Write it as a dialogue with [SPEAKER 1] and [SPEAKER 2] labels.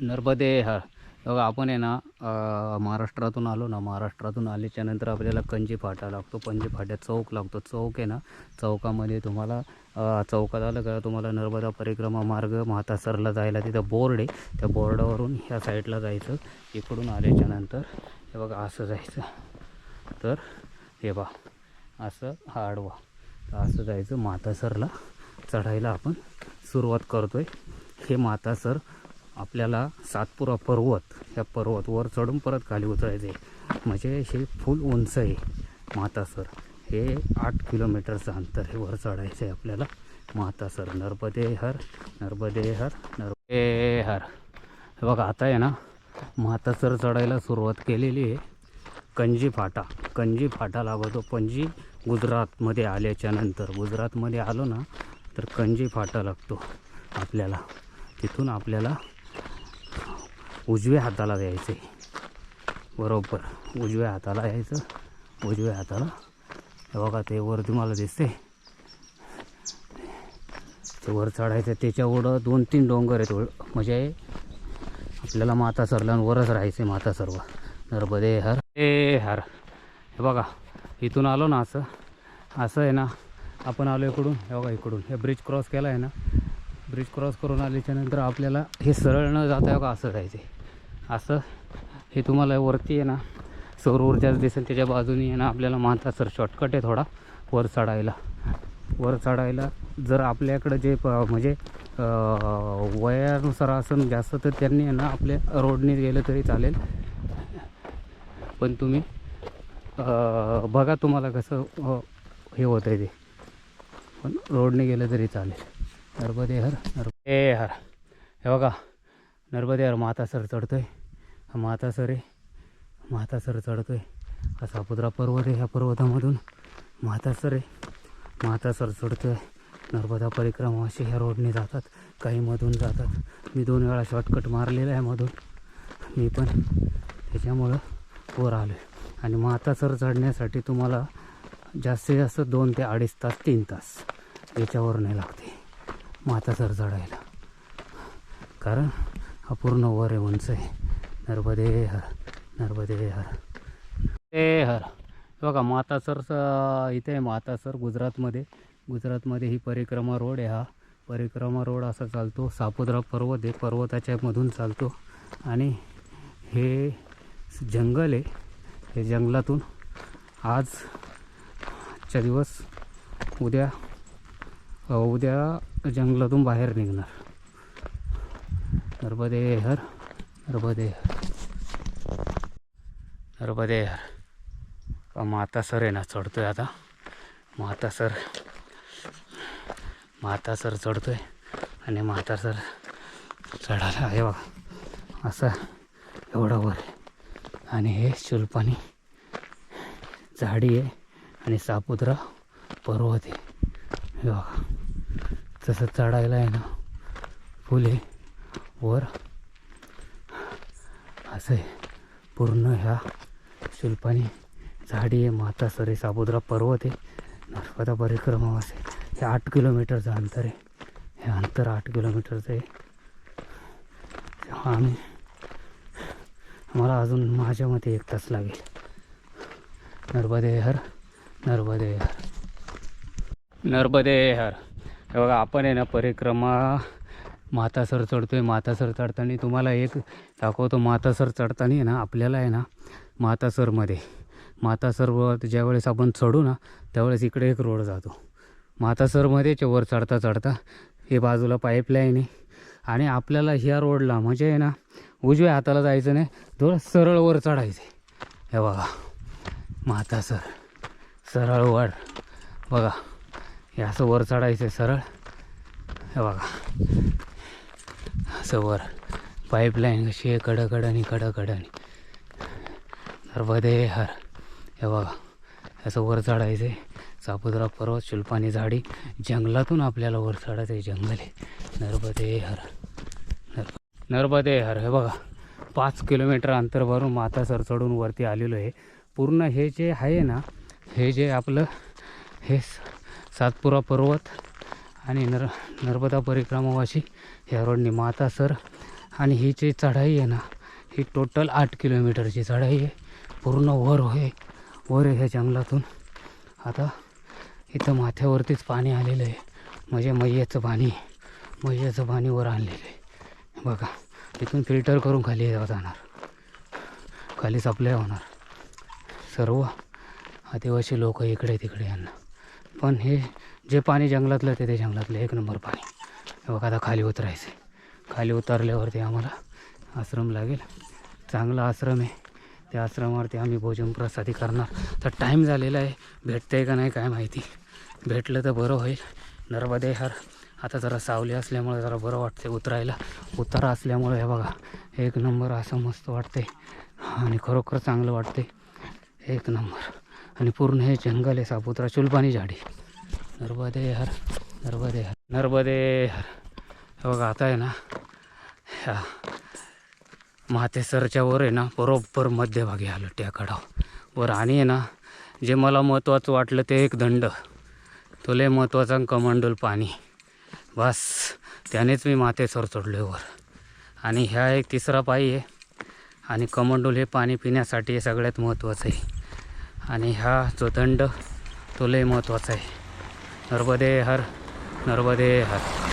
[SPEAKER 1] नर्मदे हा. बघा आपण आहे ना महाराष्ट्रातून आलो ना महाराष्ट्रातून आल्याच्यानंतर आपल्याला कंजी फाटा लागतो कंजी फाट्या चौक लागतो. चौक आहे ना चौकामध्ये तुम्हाला चौकात आलं का तुम्हाला नर्मदा परिक्रमा मार्ग म्हातासरला जायला तिथं बोर्ड आहे. त्या बोर्डावरून ह्या साईडला जायचं इकडून आल्याच्यानंतर हे बघा असं जायचं. तर हे बा असं हा आडवा. तर असं जायचं मातासरला चढायला आपण सुरुवात करतो आहे हे मातासर आपल्याला सातपुरा पर्वत ह्या पर्वत वर चढून परत खाली उतरायचे म्हणजे हे फुल उंच आहे मातासर हे आठ किलोमीटरचं अंतर हे वर चढायचं आहे आपल्याला मातासर नर्मदे हर नर्मदे हर नर्मदे हर. हे बघा आता आहे ना मातासर चढायला सुरुवात केलेली आहे. कंजी फाटा कंजी फाटा लागतो. पणजी गुजरातमध्ये आल्याच्यानंतर गुजरातमध्ये आलो ना तर कंजी फाटा लागतो आपल्याला. तिथून आपल्याला उजव्या हाताला द्यायचं. आहे बरोबर उजव्या हाताला यायचं उजव्या हाताला. हे बघा ते वर तुम्हाला दिसते. ते वर चढायचं. त्याच्यावर दोन तीन डोंगर आहेत. म्हणजे आपल्याला माता सरला वरच राहायचं आहे माता सर्व. नर्मदे हर हे हर. हे बघा इथून आलो ना असं. असं आहे ना आपण आलो इकडून. हे बघा इकडून. हे ब्रिज क्रॉस केला आहे ना. ब्रिज क्रॉस करून आल्याच्यानंतर आपल्याला हे सरळ न जाता का असं जायचं आहे असं हे तुम्हाला वरती आहे ना सौर ऊर्जाच दिसेल त्याच्या बाजूने आहे ना आपल्याला मानता सर शॉर्टकट आहे थोडा वर चढायला. वर चढायला जर आपल्याकडं जे प म्हणजे वयानुसार असं जास्त तर त्यांनी आहे ना आपल्या रोडने गेलं तरी चालेल. पण तुम्ही बघा तुम्हाला कसं हे होतं आहे ते. पण रोडने गेलं तरी चालेल. नर्मदे हर नर्मदे हर. हे बघा नर्मदेवर मातासर चढतो आहे हा मातासर आहे. मातासर चढतो आहे हा सापुद्रा पर्वत आहे. ह्या पर्वतामधून मातासर आहे. मातासर चढतो आहे नर्मदा परिक्रमा असे ह्या रोडने जातात. काही मधून जातात. मी दोन वेळा शॉर्टकट मारलेला आहे मधून. मी पण. त्याच्यामुळं वर आलो आहे आणि मातासर चढण्यासाठी तुम्हाला जास्तीत जास्त दोन ते अडीच तास तीन तास याच्यावर नाही लागते. मातासर चढायला. कारण हा पूर्ण वर आहे उंच आहे. नर्मदे हर नर्मदे हर. ए हर. बघा मातासर इथे आहे मातासर गुजरातमध्ये. गुजरातमध्ये ही परिक्रमा रोड आहे हा. परिक्रमा रोड असा चालतो. सापुद्रा पर्वत आहे. पर्वताच्या मधून चालतो. आणि हे जंगल आहे. हे जंगलातून आजच्या दिवस उद्या उद्या जंगलातून बाहेर निघणार. नर्मदे हर नर्मदे हर नर्मदे हर माता सर आहे ना चढतोय आता. माता सर माता सर चढतोय आणि माता सर चढायला आहे बघा. असं एवढं वर आणि हे शुल्पानी झाडी आहे आणि सापुत्रा पर्वत आहे. हे बघा. तसं चढायला आहे ना फुले वर. असं आहे. पूर्ण ह्या शिल्पानी झाडी आहे माता सरे साबुद्रा पर्वत आहे. नर्मदा परिक्रमा असे हे आठ किलोमीटरचं अंतर आहे. हे अंतर आठ किलोमीटरचं आहे. आम्ही मला अजून माझ्या मते एक तास लागेल. नर्मदे हर नर्मदे हर नर्मदे हर हे बघा आपण आहे ना परिक्रमा मातासर चढतो आहे मातासर चढताना तुम्हाला एक दाखवतो मातासर चढताना आहे ना आपल्याला आहे ना मातासरमध्ये मातासर ज्यावेळेस आपण चढू ना त्यावेळेस इकडे एक रोड जातो. मातासरमध्येच वर चढता चढता हे बाजूला पाईपलाईन आहे. आणि आपल्याला ह्या रोडला म्हणजे आहे ना उजव्या हाताला जायचं नाही थोडं सरळ वर चढायचं आहे. हे बघा मातासर सरळ वर. बघा हे असं वर चढायचं आहे सरळ. हे बघा. असं वर पाईपलाईन कशी आहे? कडकडणी कडकडणी नर्मदे हर हे बघा असं वर चढायचं आहे सापुत्रा पर्वत शिल्पानी झाडी. जंगलातून आपल्याला वर चढायचं आहे जंगल आहे. नर्मदे हर नर्मदे हर हे बघा पाच किलोमीटर अंतरवरून माता मातासर चढून वरती आलेलो आहे. पूर्ण हे जे आहे ना हे जे आपलं हे स- सातपुरा पर्वत आणि नर नर्मदा परिक्रमावाशी ह्या रोडनी मातासर आणि ही जी चढाई आहे ना ही टोटल आठ किलोमीटरची चढाई आहे. पूर्ण वर आहे. वर आहे ह्या जंगलातून. आता इथं माथ्यावरतीच पाणी आलेलं आहे. म्हणजे मैयाचं पाणी मैयाचं पाणी वर आणलेलं आहे. बघा इथून फिल्टर करून खाली जाणार. खाली सप्लाय होणार. सर्व आदिवासी लोक इकडे तिकडे यांना. पण हे जे पाणी जंगलातलं ते ते जंगलातलं एक नंबर पाणी. हे बघा आता खाली उतरायचं खाली उतरल्यावरती आम्हाला आश्रम लागेल. चांगला आश्रम आहे. त्या आश्रमावरती आम्ही भोजन प्रसादी करणार. तर टाईम झालेला आहे. भेटतंय का नाही काय माहिती. भेटलं तर बरं होईल. नर्मदे हर. आता जरा सावली असल्यामुळे जरा बरं वाटते उतरायला. उतारा असल्यामुळे हे बघा एक नंबर असं मस्त वाटते आणि खरोखर चांगलं वाटते एक नंबर. आणि पूर्ण हे जंगल आहे सापुत्रा. चुलपाणी झाडी. नर्मदे हर नर्मदे हर नर्मदे हर हे बघा आता आहे ना ह्या माथेसरच्या वर आहे ना बरोबर मध्यभागी आलं टेकडाव वर आणि आहे ना जे मला महत्त्वाचं वाटलं ते एक दंड. तो लय महत्त्वाचा आणि कमंडल पाणी. बस त्यानेच मी माथेसर चढलो वर. आणि ह्या एक तिसरा पायी आहे. आणि कमंडोल हे पाणी पिण्यासाठी हे सगळ्यात महत्त्वाचं आहे. आणि हा जो दंड तो लय महत्त्वाचा आहे. नर्मदे हर नर्मदे हर।